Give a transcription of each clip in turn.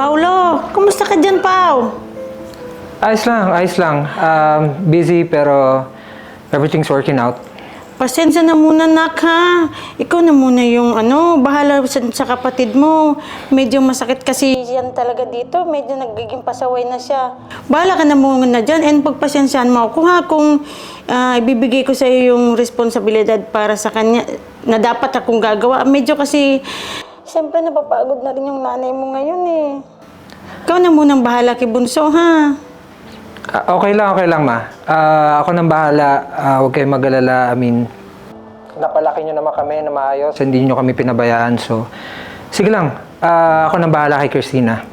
Paulo, kumusta ka dyan, Pau? Ayos lang, ayos lang. Um, busy pero everything's working out. Pasensya na muna, nak, ha? Ikaw na muna yung, ano, bahala sa, sa kapatid mo. Medyo masakit kasi yan talaga dito. Medyo nagiging pasaway na siya. Bahala ka na muna dyan and pagpasensyaan mo ako, ha? Kung ah, ibibigay ko sa iyo yung responsibilidad para sa kanya na dapat akong gagawa. Medyo kasi, siyempre napapagod na rin yung nanay mo ngayon, eh. Ikaw na munang bahala kay Bunso, ha? Ah, okay lang, okay lang, ma. Ah, ako nang bahala. Ah, huwag kayong mag-alala. I mean, napalaki nyo naman kami na maayos. Hindi nyo kami pinabayaan. So, sige lang. Ah, ako nang bahala kay Christina.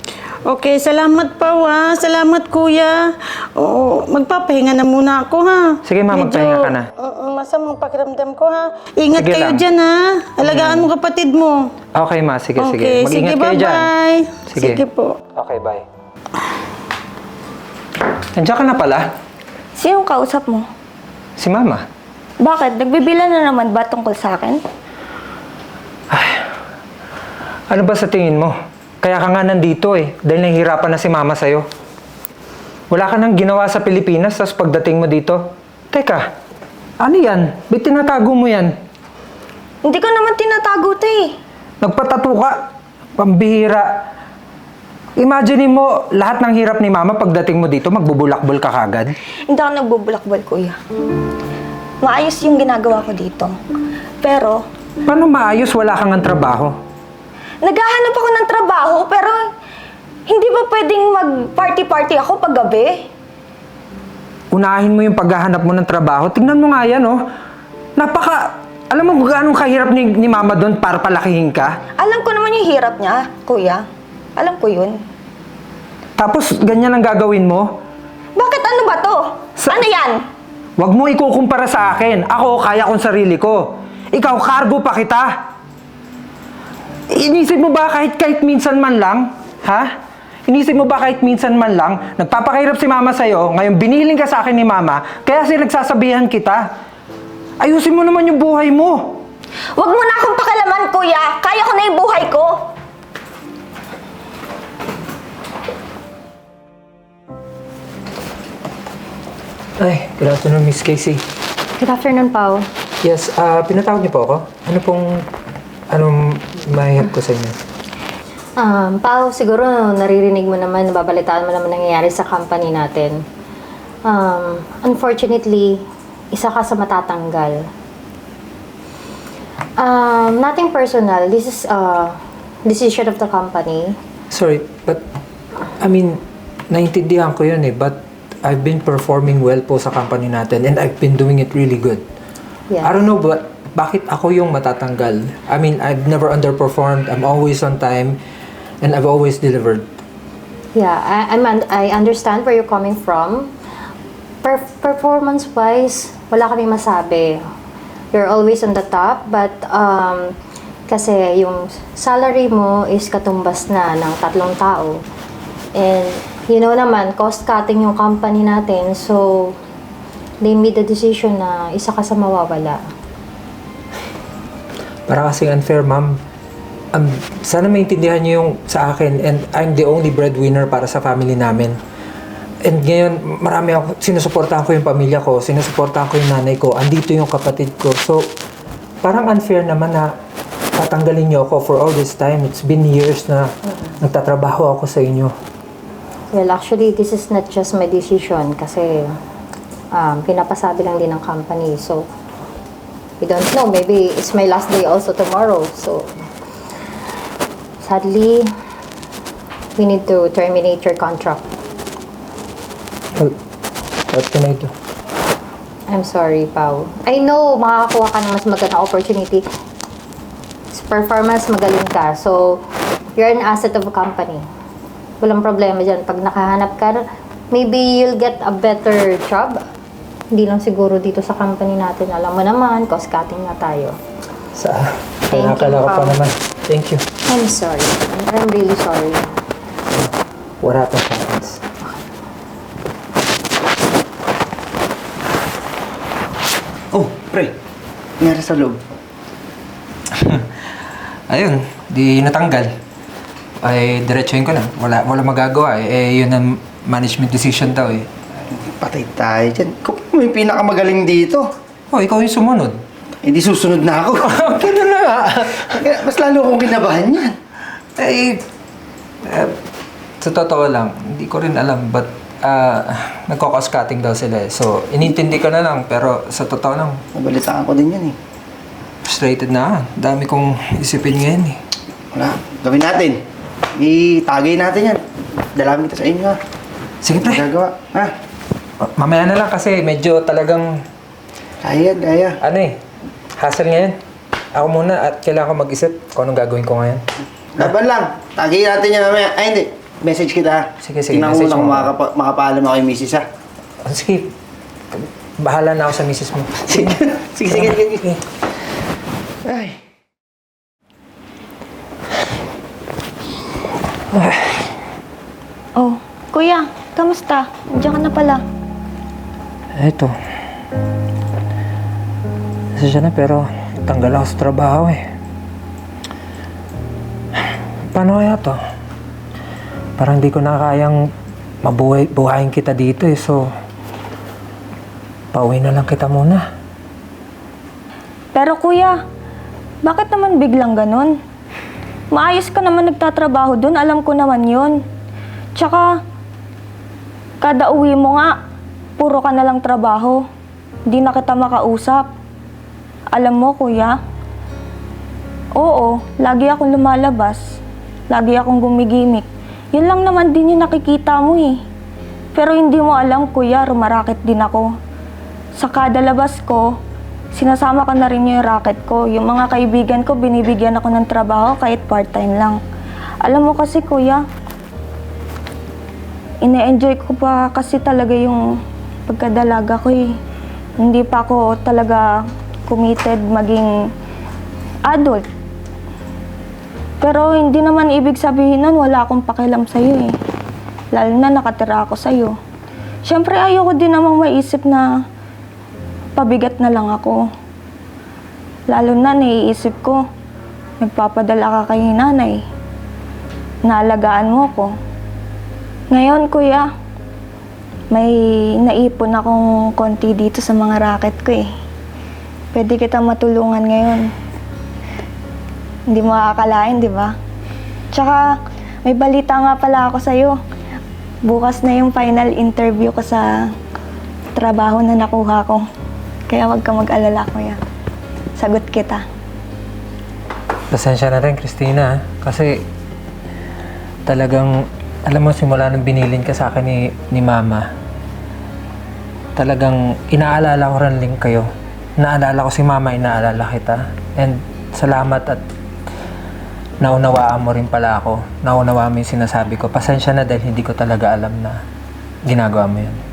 Okay, salamat pa ha. Salamat kuya. Oo, magpapahinga na muna ako ha. Sige, ma, magpahinga ka na. uh, masamang pakiramdam ko ha. Ingat Sige kayo lang. dyan ha. Alagaan mo kapatid mo. Okay, ma. Sige, sige. okay, sige, Mag-ingat kayo dyan. bye-bye. Sige. sige po. Okay, bye. Nandiyan ka na pala. Sinong kausap mo? Si mama. Bakit? Nagbibila na naman ba tungkol sa akin? Ano ba sa tingin mo? Kaya ka nga nandito eh. Dahil nahihirapan na si mama sa'yo. Wala ka nang ginawa sa Pilipinas, tapos pagdating mo dito. Teka, ano yan? Ba't tinatago mo yan? Hindi ko naman tinatago to eh. Nagpatato ka. Pambihira. Imagine mo, lahat ng hirap ni mama pagdating mo dito, magbubulakbol ka kagad. Hindi ako nagbubulakbol, kuya. Maayos yung ginagawa ko dito. Pero, Paano maayos wala kang ang trabaho? Naghahanap ako ng trabaho, pero hindi ba pwedeng mag-party-party ako pag gabi? Unahin mo yung paghahanap mo ng trabaho. Tingnan mo nga yan, oh. Napaka... Alam mo kung gaano kahirap ni, ni mama doon para palakihin ka? Alam ko naman yung hirap niya, kuya. Alam ko yun. Tapos ganyan ang gagawin mo? Bakit ano ba to? Sa- Ano yan? Huwag mo ikukumpara sa akin. Ako, kaya kong sarili ko. Ikaw, cargo pa kita. Inisip mo ba kahit kahit minsan man lang? Ha? Inisip mo ba kahit minsan man lang? Nagpapakahirap si mama sa'yo, ngayon biniling ka sa akin ni mama, kaya si nagsasabihan kita. Ayusin mo naman yung buhay mo. Huwag mo na akong pakalaman, kuya. Kaya ko na yung buhay ko. Ay, good afternoon, Miss Casey. Good afternoon, Pao. Yes, ah, pinatawag niyo po ako. Ano pong, anong help ko sa inyo? Um, Pao, siguro naririnig mo naman, nababalitaan mo naman nangyayari sa company natin. Um, unfortunately, isa ka sa matatanggal. Um, nothing personal. This is a decision of the company. Sorry, but, I mean, naintindihan ko yun eh, but I've been performing well po sa company natin and I've been doing it really good. Yeah. I don't know, but bakit ako yung matatanggal? I mean, I've never underperformed. I'm always on time and I've always delivered. Yeah, I, I'm un- I understand where you're coming from. Per- performance-wise, wala kami masabi. You're always on the top, but um, kasi yung salary mo is katumbas na ng tatlong tao. And you know naman, cost-cutting yung company natin, so they made the decision na isa ka sa mawawala. Para kasing unfair, ma'am. Um, sana maintindihan niyo yung sa akin and I'm the only breadwinner para sa family namin. And ngayon, marami ako, sinusuportahan ko yung pamilya ko, sinusuportahan ko yung nanay ko, andito yung kapatid ko. So, parang unfair naman na tatanggalin niyo ako for all this time. It's been years na nagtatrabaho ako sa inyo. Well, actually, this is not just my decision kasi um, pinapasabi lang din ng company. So, we don't know. Maybe it's my last day also tomorrow. So, sadly, we need to terminate your contract. Well, what can I do? I'm sorry, Pau. I know makakakuha ka ng mas magandang opportunity. Sa performance, magaling ka. So, you're an asset of a company. Walang problema dyan. Pag nakahanap ka, maybe you'll get a better job. Hindi lang siguro dito sa company natin. Alam mo naman, cost cutting na tayo. Sa, Thank you, nakakala ko pa Pao. naman. Thank you. I'm sorry. I'm really sorry. What happens happens. Oh, pre. Nangyari sa loob. Ayun, di natanggal. ay diretsuhin ko na. Wala, wala magagawa eh. eh. Yun ang management decision daw eh. Patay tayo dyan. Ikaw pa may pinakamagaling dito. Oh, ikaw yung sumunod. Hindi susunod na ako. Pero na nga. Mas lalo akong kinabahan yan. Eh, eh, sa totoo lang, hindi ko rin alam, but uh, nagkakos cutting daw sila eh. So, inintindi ko na lang, pero sa totoo lang, Nabalitaan ko din yan eh. frustrated na. ako. Dami kong isipin ngayon eh. Wala. Gawin natin. Itagay natin yan. Dalawin kita sa inyo ha. Sige pre, Magagawa. Ha? Mamaya na lang kasi medyo talagang, Kaya, kaya. ano eh, hassle ngayon. Ako muna at kailangan ko mag-isip kung anong gagawin ko ngayon. Laban lang. Tagay natin yan mamaya. Ay, hindi. Message kita ha. Sige, sige, Tingnan ko message muna kung mo. makakapa- makapaalam ako kay misis ha. Oh, sige, bahala na ako sa misis mo. Sige, sige, sige. sige. Ay. Oh, kuya, kamusta? Andiyan ka na pala. Eto. Pasensya na pero tanggal ako sa trabaho eh. Paano kaya to? Parang di ko na kayang mabuhay, buhayin kita dito eh. So, pauwi na lang kita muna. Pero kuya, bakit naman biglang ganun? Maayos ka naman nagtatrabaho doon, alam ko naman yon. Tsaka, kada uwi mo nga, puro ka na lang trabaho. Di na kita makausap. Alam mo, kuya, oo, lagi akong lumalabas. Lagi akong gumigimik. Yun lang naman din yung nakikita mo eh. Pero hindi mo alam, kuya, rumarakit din ako. Sa kada labas ko, sinasama ko na rin yung racket ko. Yung mga kaibigan ko, binibigyan ako ng trabaho kahit part-time lang. Alam mo kasi, kuya, ine-enjoy ko pa kasi talaga yung pagkadalaga ko eh. Hindi pa ako talaga committed maging adult. Pero hindi naman ibig sabihin nun wala akong pakialam sa'yo eh. Lalo na nakatira ako sa'yo. Siyempre ayoko din namang maisip na pabigat na lang ako. Lalo na naiisip ko, nagpapadala ka kay nanay. Naalagaan mo ko. Ngayon, kuya, may naipon akong konti dito sa mga racket ko eh. Pwede kita matulungan ngayon. Hindi mo akalain, di ba? Tsaka, may balita nga pala ako sa'yo. Bukas na yung final interview ko sa trabaho na nakuha ko. Kaya wag ka mag-alala, kuya. Sagot kita. Pasensya na rin, Christina. ah. Kasi talagang, alam mo, simula nung binilin ka sa akin ni, ni Mama, talagang inaalala ko rin din kayo. Naalala ko si Mama, inaalala kita. And salamat at naunawaan mo rin pala ako. Naunawaan mo yung sinasabi ko. Pasensya na dahil hindi ko talaga alam na ginagawa mo yun.